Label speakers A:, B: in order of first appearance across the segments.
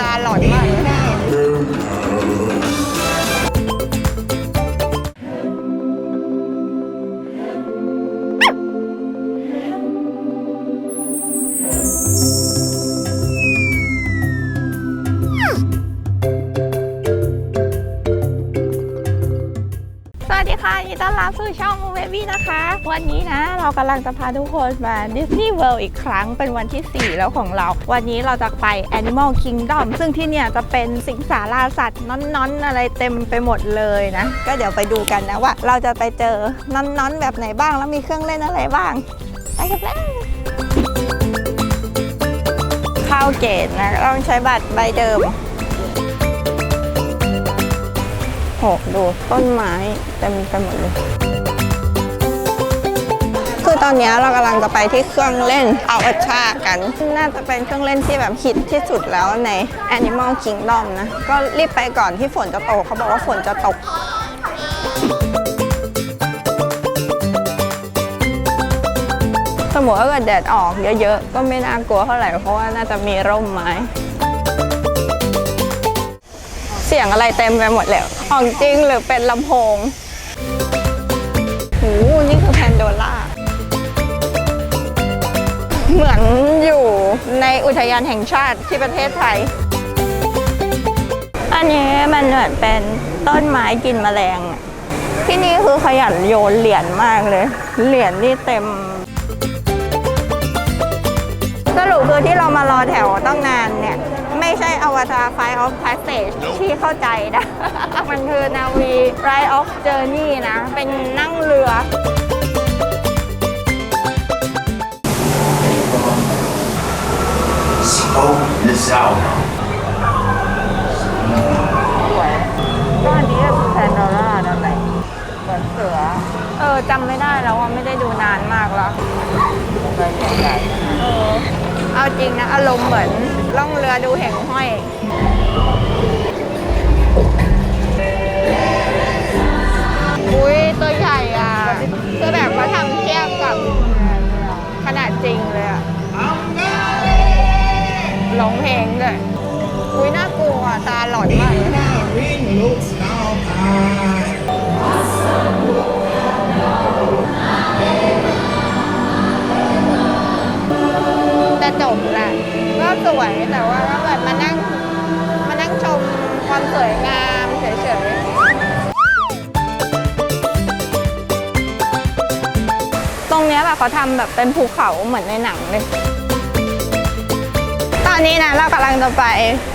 A: ตาหลอนมาก ต้อนรับสู่ช่องมูเบบี้นะคะ วันนี้นะเรากำลังจะพาทุกคนมาดิสนีย์เวิลด์อีกครั้งเป็นวันที่ 4 แล้วของเรา วันนี้เราจะไป Animal Kingdom ซึ่งที่เนี่ยจะเป็นสิงสาราสัตว์น้อนๆ อะไรเต็มไปหมดเลยนะ ก็เดี๋ยวไปดูกันนะว่า เราจะไปเจอน้อนๆ แบบไหนบ้างแล้วมีเครื่องเล่นอะไรบ้าง ไปกันเลยเข้าเกตนะต้องใช้บัตรใบเดิม โหดูต้นไม้เต็มไปหมดเลย คือตอนนี้เรากำลังจะไปที่เครื่องเล่นเอาอชากัน น่าจะเป็นเครื่องเล่นที่แบบฮิตที่สุดแล้วใน Animal Kingdom นะ ก็รีบไปก่อนที่ฝนจะตก เขาบอกว่าฝนจะตกสมมติว่าเกิดแดดออกเยอะๆ ก็ไม่น่ากลัวเท่าไหร่เพราะว่าน่าจะมีร่มไม้ เสียงอะไรเต็มไปหมดเลยของจริงหรือเป็นลำโพงโอ้นี่คือแพนโดล่า เหมือนอยู่ในอุทยานแห่งชาติที่ประเทศไทย อันนี้มันเหมือนเป็นต้นไม้กินแมลง ที่นี่คือขยันโยนเหรียญมากเลย เหรียญนี่เต็มสรุปคือที่เรามารอแถวต้องนานเนี่ย ไม่ใช่อวตาร Flight of Passage ที่เข้าใจนะ มันคือนาวี Ride of Journey นะ เป็นนั่งเรือ
B: Smoke this out.
A: สวยก็อันนี้คือแพนดอร่านั่นแหละเหมือนเสือ เออจำไม่ได้แล้วว่าไม่ได้ดูนานมากแล้วเออ เอาจริงนะ อารมณ์เหมือนล่องเรือดูแห่งห้อยอุ้ยตัวใหญ่อะคือแบบเขาทำเทียบกับ เขาทำแบบเป็นภูเขาเหมือนในหนังเลย ตอนนี้นะเรากำลังจะไป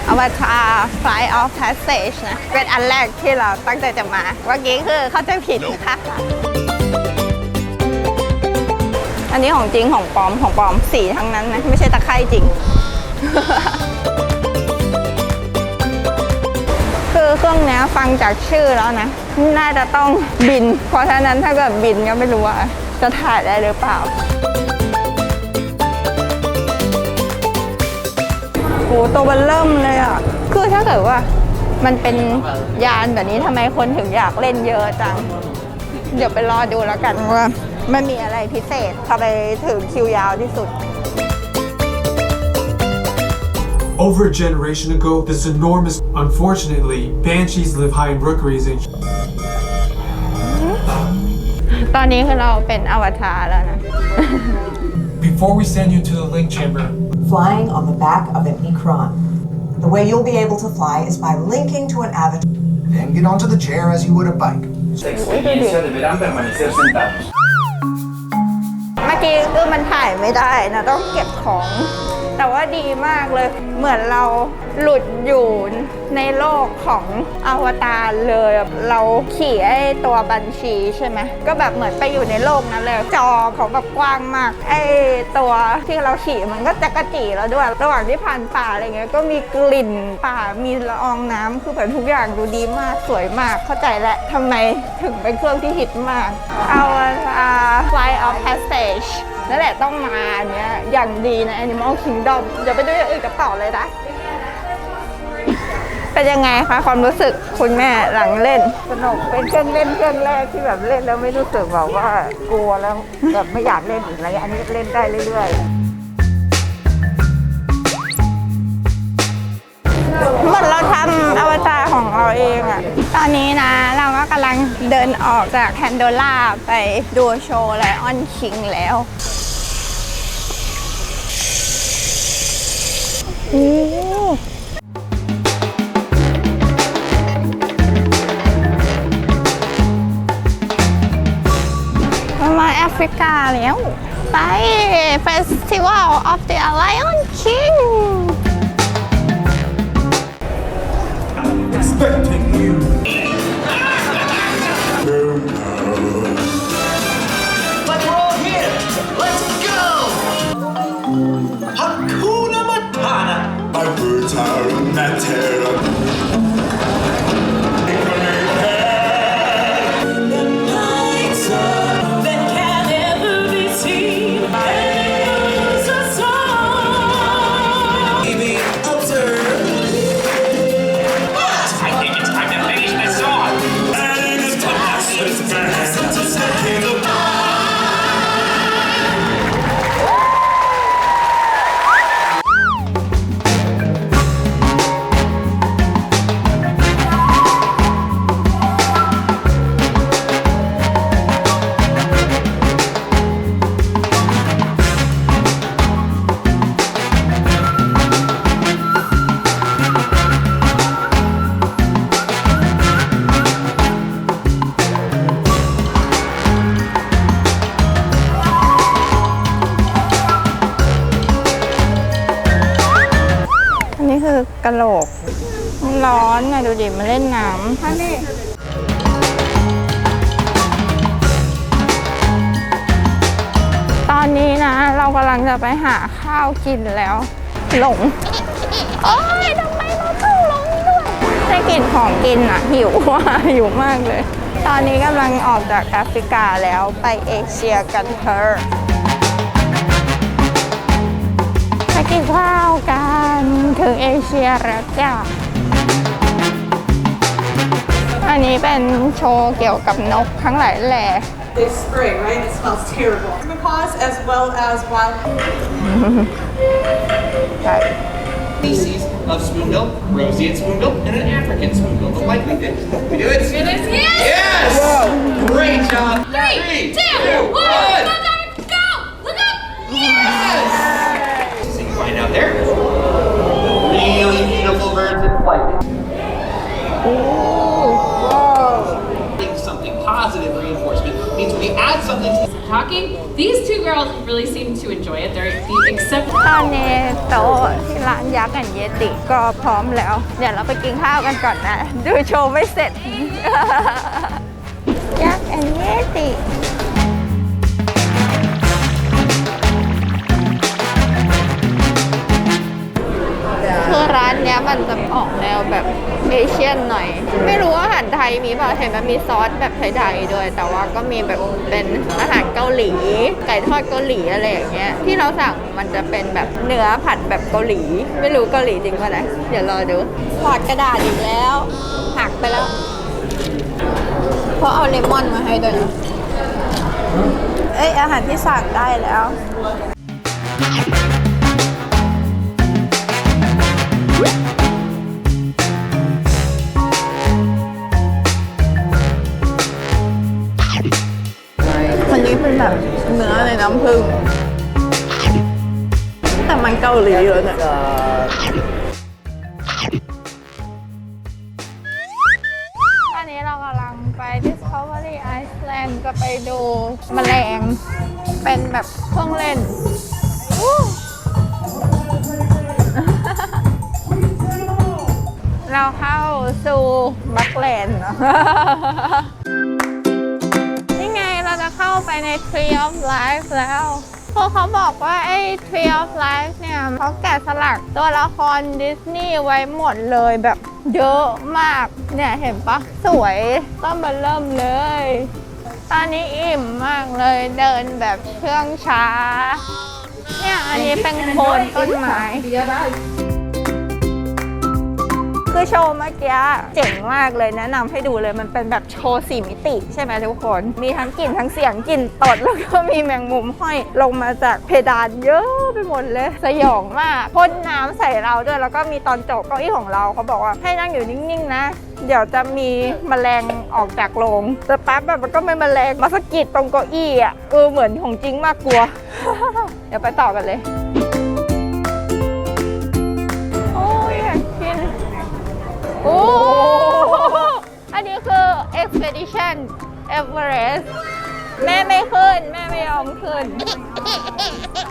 A: อวตาร Fly of Passage นะ เป็นอันแรกที่เราตั้งใจจะมาเมื่อกี้คือเข้าใจผิดค่ะ อันนี้ของจริงของปลอมของปลอมสีทั้งนั้นนะ ไม่ใช่ตะไคร่จริงคือเครื่องนี้ฟังจากชื่อแล้วนะ น่าจะต้องบิน เพราะฉะนั้นถ้าเกิดบินก็ไม่รู้ว่า จะถ่ายได้หรือเปล่า โหตัวมันเริ่มเลยอะ คือถ้าเกิดว่า มันเป็นยานแบบนี้ทำไมคนถึงอยากเล่นเยอะจัง เดี๋ยวไปรอดูแล้วกันว่า มันมีอะไรพิเศษทำไมถึงคิวยาวที่สุด
C: Over a generation ago, this enormous. Unfortunately, banshees live high in rookeries and
A: ตอนนี้คือเราเป็นอวตารแล้วนะ
C: Before we send you to the link chamber,
D: flying on the back of an Ikron. The way you'll be able to fly is by linking to an avatar.
B: Then get onto the chair as you would a bike.
E: Esta experiencia deberán permanecer sentados.
A: เมื่อกี้คือมันถ่ายไม่ได้นะต้องเก็บของ แต่ว่าดีมากเลย เหมือนเราหลุดอยู่ในโลกของอวตารเลย เราขี่ไอตัวบัญชีใช่ไหมก็แบบเหมือนไปอยู่ในโลกนั้นเลย จอเขาแบบกว้างมากไอตัวที่เราขี่มันก็จะกระจีแล้วด้วย ระหว่างที่ผ่านป่าอะไรเงี้ยก็มีกลิ่นป่ามีละอองน้ำคือแบบทุกอย่างดูดีมากสวยมากเข้าใจแล้วทำไมถึงเป็นเครื่องที่ฮิตมากอาอ่า Flight of Passage นั่นแหละต้องมาอันเนี้ยอย่างดีใน Animal Kingdom เดี๋ยวไปดูอย่างอื่นกันต่อเลยนะเป็นยังไงคะความรู้สึกคุณแม่หลังเล่น
F: สนุกเป็นเครื่องเล่นเครื่องแรกที่แบบเล่นแล้วไม่รู้สึกแบบว่ากลัวแล้วแบบไม่อยากเล่นอีกอะไรอันนี้เล่นได้เรื่อยๆ
A: เหมือนเราทำอวตารของเราเองอะตอนนี้นะ เราก็กำลังเดินออกจากแคนโดล่าไปดูโชว์ไลออนคิงแล้วมาแอฟริกาแล้ว ไป
B: เฟ
G: สติวั
B: ลออฟเดอะ
A: Lion นคิง Expecting you. โหลกมันร้อนไงดูดิมาเล่นน้ำท่านี่ตอนนี้นะ เรากำลังจะไปหาข้าวกินแล้ว หลงโอ้ยทำไมเราต้องหลงด้วยได้กลิ่นของกินอะ หิวว่ะหิวมากเลย ตอนนี้กำลังออกจากแอฟริกาแล้วไปเอเชียกันเถอะไปกินข้าวกัน ถึงเอเชียแล้วจ้ะอันนี้เป็นโชว์เกี่ยวกับนกทั้งหลายแหล่
H: They spray, right? It smells terrible. Menopause as well as wild.
A: ใช่
E: Species of spoonbill, roseate spoonbill, and an African spoonbill. The likely thing. We do it? Yes! Great job! Three, two, one!
I: These two girls really seem to enjoy it. They're the accept.
A: ตอนนี้โต๊ะที่ร้านยักษ์แอนเยติก็พร้อมแล้ว เดี๋ยวเราไปกินข้าวกันก่อนนะ ดูโชว์ไม่เสร็จ ยักษ์แอนเยติ คือร้านเนี้ยมันจะออกแนวแบบเอเชียนหน่อย ไม่รู้ว่าอาหารไทยมีเปล่าเห็นมันมีซอสแบบไทยๆด้วย แต่ว่าก็มีแบบเป็นอาหารเกาหลี ไก่ทอดเกาหลีอะไรอย่างเงี้ยที่เราสั่งมันจะเป็นแบบเนื้อผัดแบบเกาหลี ไม่รู้เกาหลีจริงป่ะนะเดี๋ยวรอดูถอดกระดาษอีกแล้วหักไปแล้วเพราะเอาเลมอนมาให้ด้วยนะเอ้ยอาหารที่สั่งได้แล้ว อันนี้เป็นแบบเนื้อในน้ำผึ้งแต่มันเกาหลีอยู่เนี่ยตอนนี้เรากำลังไป Discovery Iceland จะไปดูแมลง เป็นแบบเครื่องเล่น สู่บักแลนด์ นี่ไงเราจะเข้าไปใน Tree of Life แล้วพราะเขาบอกว่า ไอ้ Tree of Life เนี่ยเขาแกะสลักตัวละครดิสนีย์ไว้หมดเลยแบบเยอะมาก เนี่ยเห็นปะสวยต้องมาเริ่มเลย ตอนนี้อิ่มมากเลยเดินแบบเครื่องช้า เนี่ยอันนี้เป็นโคนต้นไม้ คือโชว์เมื่อกี้เจ๋งมากเลยแนะนำให้ดูเลยมันเป็นแบบโชว์สี่มิติ ใช่ไหมทุกคน มีทั้งกลิ่นทั้งเสียงกลิ่นตดแล้วก็มีแมงมุมห้อยลงมาจากเพดานเยอะไปหมดเลย สยองมากพ่นน้ำใส่เราด้วยแล้วก็มีตอนจบเก้าอี้ของเราเขาบอกว่าให้นั่งอยู่นิ่งๆ นะ เดี๋ยวจะมีแมลงออกจากโรงแต่แป๊บแบบมันก็ไม่แมลงมาสะกิดตรงเก้าอี้อะเออเหมือนของจริงมากกลัว เดี๋ยวไปต่อกันเลย โอ้อันนี้คือ expedition Everest แม่ไม่ขึ้น แม่ไม่ยอมขึ้น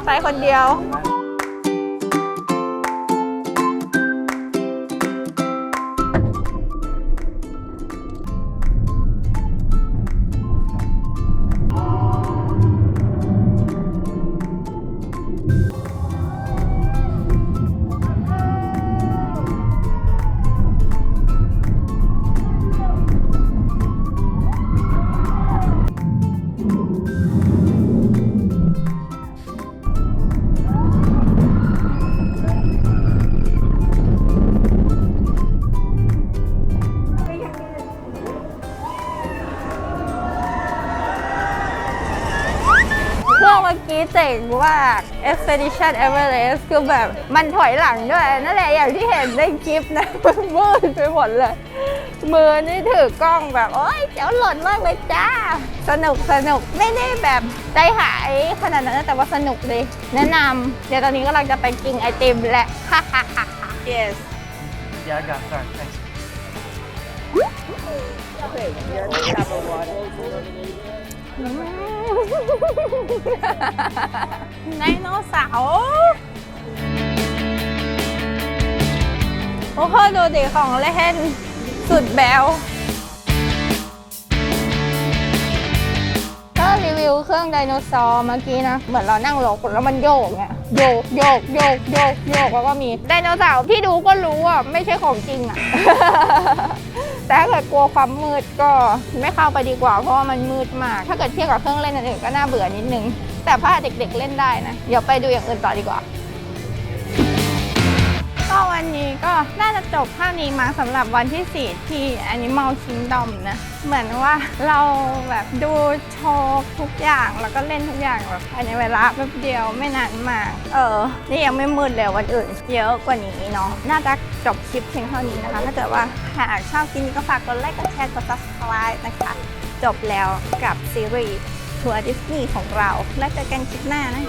A: ไปคนเดียว มาก Expedition Everest คือแบบมันถอยหลังด้วย นั่นแหละอย่างที่เห็นในคลิปนะมันมืดไปหมดเลย มือนี่ถือกล้องแบบ โอ๊ยเจ๋วหล่นมากเลยจ้า สนุกสนุกไม่ได้แบบใจหายขนาดนั้นนะแต่ว่าสนุกเลย แนะนำเดี๋ยวตอนนี้กำลังจะไปกินไอติมแหละ yes
E: Yeah, I got sorry. Thanks.
A: ไดโนเสาร์โอ้โหดูดิของเล่น สุดแบวก็รีวิวเครื่องไดโนเสาร์เมื่อกี้นะ เหมือนเรานั่งรถแล้วมันโยกไงโยกโยกโยกโยกโยกแล้วก็มีไดโนเสาร์ที่ดูก็รู้อะไม่ใช่ของจริงอะ แต่ถ้าเกิดกลัวความมืดก็ไม่เข้าไปดีกว่า เพราะว่ามันมืดมาก ถ้าเกิดเทียบกับเครื่องเล่นอื่นก็น่าเบื่อนิดนึง แต่ถ้าเด็กๆเล่นได้นะ เดี๋ยวไปดูอย่างอื่นต่อดีกว่า วันนี้ก็น่าจะจบภาพนี้มาสำหรับวันที่ 4 ที่ Animal Kingdom นะ เหมือนว่าเราแบบดูโชว์ทุกอย่างแล้วก็เล่นทุกอย่างแบบภายในเวลาแป๊บเดียวไม่นานมาก เออ นี่ยังไม่มืดเลยวันอื่น เยอะกว่านี้เนาะน่าจะจบคลิปเพียงเท่านี้นะคะ ถ้าเกิดว่าหากชอบคลิปนี้ก็ฝากกดไลค์กดแชร์กด subscribe นะคะ จบแล้วกับซีรีส์ทัวร์ดิสนีย์ของเราแล้วเจอกันคลิปหน้านะ